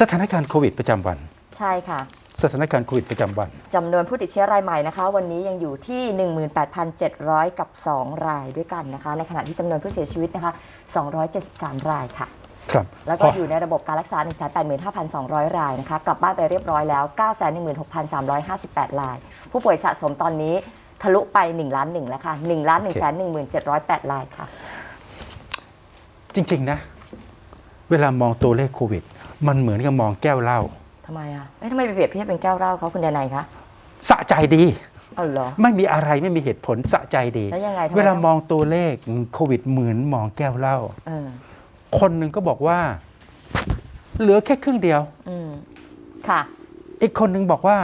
สถานการณ์โควิดประจำวัน ใช่ค่ะ สถานการณ์โควิดประจำวัน จำนวนผู้ติดเชื้อรายใหม่นะคะ วันนี้ยังอยู่ที่ 18,700 กับ 2 รายด้วยกันนะคะ ในขณะที่จำนวนผู้เสียชีวิตนะคะ 273 รายค่ะ ครับแล้วก็พออยู่ในระบบการรักษา 185,200 รายนะคะ กลับบ้านไปเรียบร้อยแล้ว 916,358 ราย ผู้ป่วยสะสมตอนนี้ทะลุไป1ล้าน1แล้วค่ะ1ล้าน1 1 7 0 8รายค่ะ จริง ๆ นะ เวลามองตัวเลขโควิด มันเหมือนกับมองแก้วเหล้าทำไมอะเอ้ยทำไมไปเปรียบเทียบเป็นแก้วเหล้าเขาคุณเดนัยคะสะใจดี เอาเหรอ ไม่มีอะไรไม่มีเหตุผลสะใจดี แล้วยังไงทำไมเวลาต้องมองตัวเลขโควิดเหมือนมองแก้วเหล้าเออคนหนึ่งก็บอกว่า เหลือแค่ครึ่งเดียว อืมค่ะ อีกคนหนึ่งบอกว่า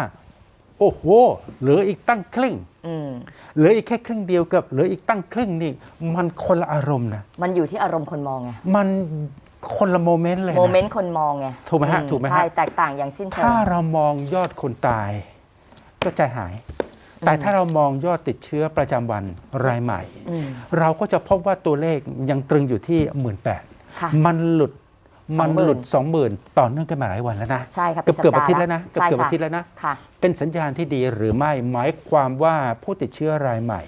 โอ้โหเหลืออีกตั้งครึ่งอืมเหลืออีกแค่ครึ่งเดียวกับเหลืออีกตั้งครึ่งนี่ มันคนละอารมณ์นะ มันอยู่ที่อารมณ์คนมองไงมัน คนละโมเมนต์เลยโมเมนะนต์คนมองไงถูกไหมฮะอืถูกไหมฮะ ใช่แตกต่างอย่างสิ้นเชิง ถ้าเรามองยอดคนตายก็ใจหาย แต่อืมถ้าเรามองยอดติดเชื้อประจำวันรายใหม่ อืมเราก็จะพบว่าตัวเลขยังตรึงอยู่ที่หมื่นแปดค่ะมันหลุดมันหลุด 20,000สองหมื่นต่อเนื่องกันมาหลายวันแล้วนะใช่ครับเกือบเกือบอาทิตย์แล้วนะเกือบใช่เกือบค่ะอาทิตย์แล้วนะ ค่ะ เป็นสัญญาณที่ดีหรือไม่หมายความว่าผู้ติดเชื้อรายใหม่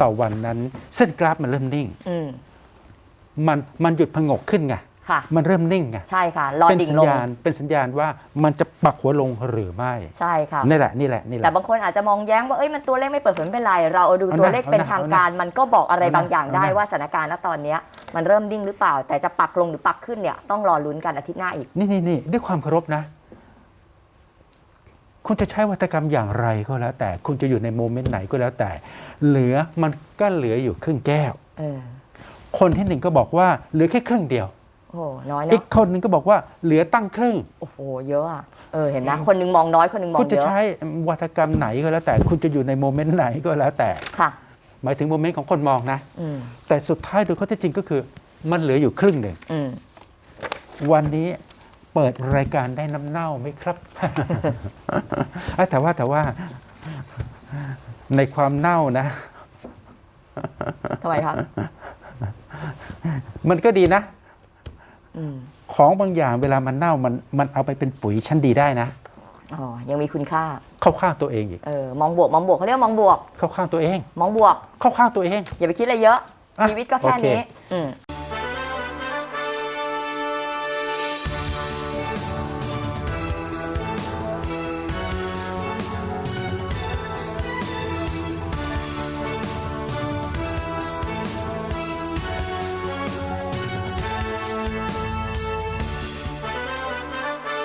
ต่อวันนั้นเส้นกราฟมันเริ่มนิ่ง อืม มันมันหยุดพงกขึ้นไง ค่ะ มันเริ่มนิ่งไงใช่ค่ะรอเป็นดิ่งสัญลง ญาณเป็นสัญญาณว่ามันจะปักหัวลงหรือไม่ใช่ค่ะ นี่แหละนี่แหละนี่แหแต่ละ บางคนอาจจะมองแย้งว่าเอ้ยมันตัวเลขไม่เปิดเผยไม่เป็นไร เราเอาดูเอานะตัวเลขเป็นเอานะทางการ มันก็บอกอะไรเอานะบางอย่างได้เอานะ ว่าสถานการณ์ณตอนเนี้ยมันเริ่มดิ่งหรือเปล่า แต่จะปักลงหรือปักขึ้นเนี่ยต้องรอลุ้นกันอาทิตย์หน้าอีก นี่นี่นี่ด้วยความเคารพนะ คุณจะใช้วัตกรรมอย่างไรก็แล้ว แต่คุณจะอยู่ในโมเมนต์ไหนก็แล้วแต่ เหลือมันก็เหลืออยู่ครึ่งแก้ว เออคนที่หนึ่งก็บอกว่าเหลือแค่ครึ่งเดียว โอ้โหน้อยอีเนาะกคนหนึ่งก็บอกว่าเหลือตั้งครึ่ง โอ้โหเยอะอะเออเห็นนะคนหนึงมองน้อยคนหนึงมอคุงณจะเยอะใช้วัตกรรมไหนก็แล้วแต่ คุณจะอยู่ในโมเมนต์ไหนก็แล้วแต่ ค่ะ หมายถึงโมเมนต์ของคนมองนะ อืมแต่สุดท้ายโดยข้อเท็จจริงก็คือ มันเหลืออยู่ครึ่งหนึ่ง อืมวันนี้เปิดรายการได้น้ำเน่าไหมครับ เอ้ยแต่ว่าแต่ว่า ในความเน่านะ ทำไมครับ มันก็ดีนะอืม ของบางอย่างเวลามันเน่ามันมันเอาไปเป็นปุ๋ยชั้นดีได้นะอ๋อยังมีคุณค่า เข้าข้างตัวเองอีกเออมองบวกมองบวกเขาเรียกว่ามองบวก เข้าข้างตัวเอง มองบวก เข้าข้างตัวเอง อย่าไปคิดอะไรเยอะอะชีวิตก็แค่โอเคนี้อืม